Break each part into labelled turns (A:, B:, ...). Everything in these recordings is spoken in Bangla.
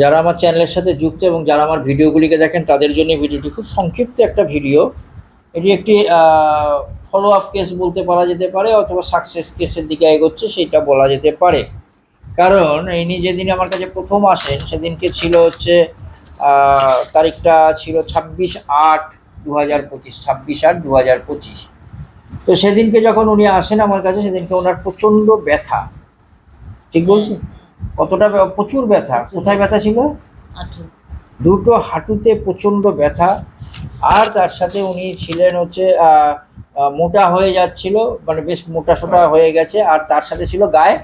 A: যারা আমার চ্যানেলের সাথে যুক্ত এবং যারা আমার ভিডিওগুলিকে দেখেন, তাদের জন্য ভিডিওটি খুব সংক্ষিপ্ত একটা ভিডিও। এটি একটি ফলো আপ কেস বলতে পারা যেতে পারে অথবা সাকসেস কেসের দিকে এগোচ্ছে, সেটা বলা যেতে পারে। কারণ ইনি যেদিন আমার কাছে প্রথম আসেন, সেদিনকে ছিল হচ্ছে তারিখটা ছিল ছাব্বিশ আট দু হাজার পঁচিশ, ছাব্বিশ আট দু হাজার পঁচিশ। তো সেদিনকে যখন উনি আসেন আমার কাছে, সেদিনকে ওনার প্রচণ্ড ব্যথা। ঠিক বলছি কতটা প্রচুর ব্যথা? কোথায় ব্যথা ছিল? দুটো হাঁটুতে প্রচণ্ড ব্যথা। আর তার সাথে উনি ছিলেন হচ্ছে মোটা হয়ে যাচ্ছিল মানে বেশ মোটা সোটা হয়ে গেছে। আর তার সাথে ছিল গায়ে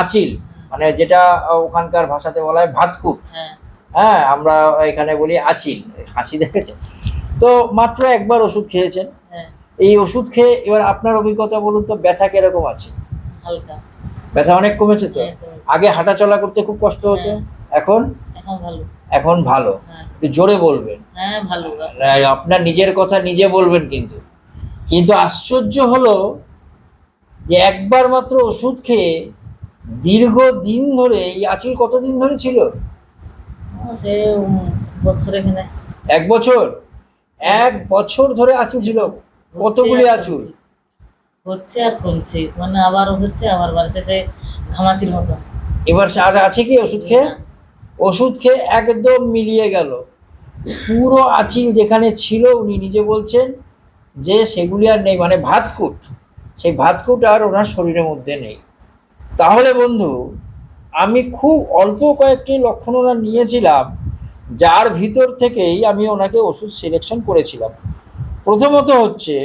A: আচিল মানে যেটা ওখানকার ভাষাতে বলা হয় ভাতকুট।
B: হ্যাঁ।
A: হ্যাঁ আমরা এখানে বলি আচিল হাসি দেখেছে তো মাত্র একবার ওষুধ খেয়েছেন।
B: হ্যাঁ।
A: এই ওষুধ খেয়ে এবার আপনার অভিজ্ঞতা বলুন তো ব্যথা কীরকম আছে?
B: হালকা।
A: ব্যথা অনেক কমেছে তো?
B: হ্যাঁ।
A: আগে হাঁটা চলা করতে খুব কষ্ট হতো।
B: হ্যাঁ।
A: এখন?
B: এখন ভালো। হ্যাঁ।
A: একটু জোরে বলবেন।
B: হ্যাঁ ভালো
A: আপনার নিজের কথা নিজে বলবেন কিন্তু। কিন্তু আশ্চর্য হলো যে একবার মাত্র ওষুধ খেয়ে দীর্ঘ দিন ধরে এই আচিল কতদিন ধরে ছিল? এক বছর? এক বছর ধরে আচিল ছিল। কতগুলি আচুল?
B: হচ্ছে আর কমছে। মানে আবার হচ্ছে আবার বাড়ছে সে ঘামাচির মতো।
A: এবার আর আছে কি ওষুধ খেয়ে? ওষুধ খেয়ে একদম মিলিয়ে গেল। পুরো আচিল যেখানে ছিল উনি নিজে বলছেন যে সেগুলি আর নেই মানে ভাতকুট। সেই ভাতকুট আর ওনার শরীরের মধ্যে নেই। তাহলে বন্ধু আমি খুব অল্প কয়েকটি লক্ষণ ওনার নিয়েছিলাম যার ভিতর থেকেই আমি ওনাকে ওষুধ সিলেকশন করেছিলাম। প্রথমত হচ্ছে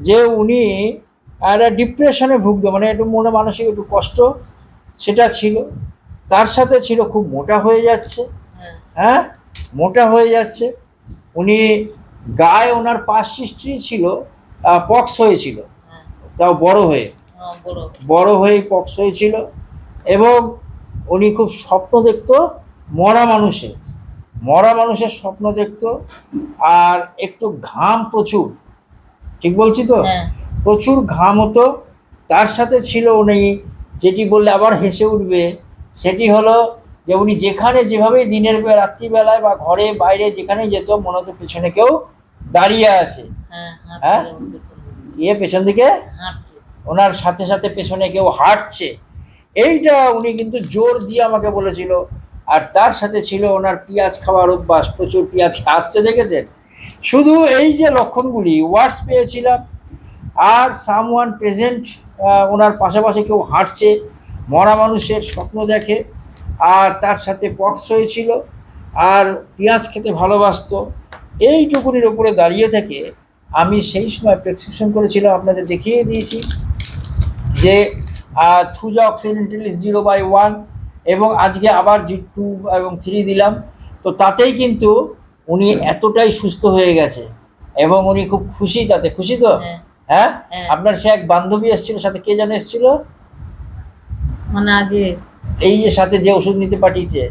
A: যে উনি একটা ডিপ্রেশনে ভুগতো মানে একটু মনে মানসিক একটু কষ্ট সেটা ছিল। তার সাথে ছিল খুব মোটা হয়ে যাচ্ছে।
B: হ্যাঁ
A: মোটা হয়ে যাচ্ছে। উনি গায়ে ওনার পাশ সৃষ্টি ছিল পক্স হয়েছিল
B: হ্যাঁ
A: তাও বড় হয়ে।
B: বড়
A: বড় হয়ে পক্স হয়েছিল এবং উনি খুব স্বপ্ন দেখতো মরা মানুষের। মরা মানুষের স্বপ্ন দেখতো। আর একটু ঘাম প্রচুর। ঠিক বলছি তো?
B: হ্যাঁ।
A: প্রচুর ঘাম হতো। তার সাথে ছিল উনি যেটি বললে আবার হেসে উঠবে সেটি হলো যে উনি যেখানে যেভাবেই দিনের রাত্রিবেলায় বা ঘরে বাইরে যেখানেই যেত মনে হতো পিছনে কেউ দাঁড়িয়ে আছে।
B: হ্যাঁ
A: হ্যাঁ?
B: হাঁটছে যেমন পেছনে।
A: গিয়ে পেছন দিকে?
B: হাঁটছে।
A: ওনার সাথে সাথে পেছনে কেউ হাঁটছে। এইটা উনি কিন্তু জোর দিয়ে আমাকে বলেছিল। আর তার সাথে ছিল ওনার পেঁয়াজ খাওয়ার অভ্যাস প্রচুর পেঁয়াজ আসতে দেখেছেন? শুধু এই যে লক্ষণগুলি ওয়ার্ডস পেয়েছিলাম আর সাম ওয়ান প্রেজেন্ট ওনার পাশাপাশি কেউ হাঁটছে, মরা মানুষের স্বপ্ন দেখে। আর তার সাথে পক্স হয়েছিল, আর পেঁয়াজ খেতে ভালোবাসতো। এইটুকুনির ওপরে দাঁড়িয়ে থেকে আমি সেই সময় প্রেসক্রিপশন করেছিলাম, আপনাদের দেখিয়ে দিয়েছি যে thuja occidentalis zero by one এবং আজকে আবার জি টু এবং থ্রি দিলাম। তো তাতেই কিন্তু উনি এতটাই সুস্থ হয়ে গেছে এবং উনি খুব খুশি তাতে। খুশি তো?
B: হ্যাঁ?
A: হ্যাঁ। আপনার সে এক বান্ধবী এসেছিল সাথে কে যেন এসেছিল?
B: মানে আগে
A: এই যে সাথে যে ওষুধ নিতে পাঠিয়েছে।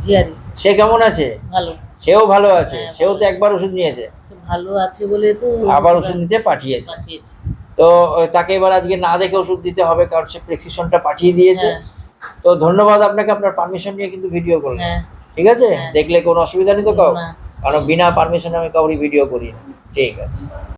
B: জিয়ারি।
A: সে কেমন আছে?
B: ভালো।
A: সেও ভালো আছে।
B: হ্যাঁ,
A: সেও তো একবার ওষুধ নিয়েছে।
B: ভালো আছে বলে তো
A: আবার ওষুধ নিতে পাঠিয়েছে। তো তাকে এবার আজকে না দেখে ওষুধ দিতে হবে কারণ সে প্রেসক্রিপশনটা পাঠিয়ে দিয়েছে।
B: হ্যাঁ।
A: তো ধন্যবাদ আপনাকে আপনার পারমিশন নিয়ে কিন্তু ভিডিও করলেন ঠিক আছে। দেখলে কোনো অসুবিধা নেই তো কাউ? কারণ বিনা পারমিশনে আমি কাউরি ভিডিও করি না। ঠিক আছে।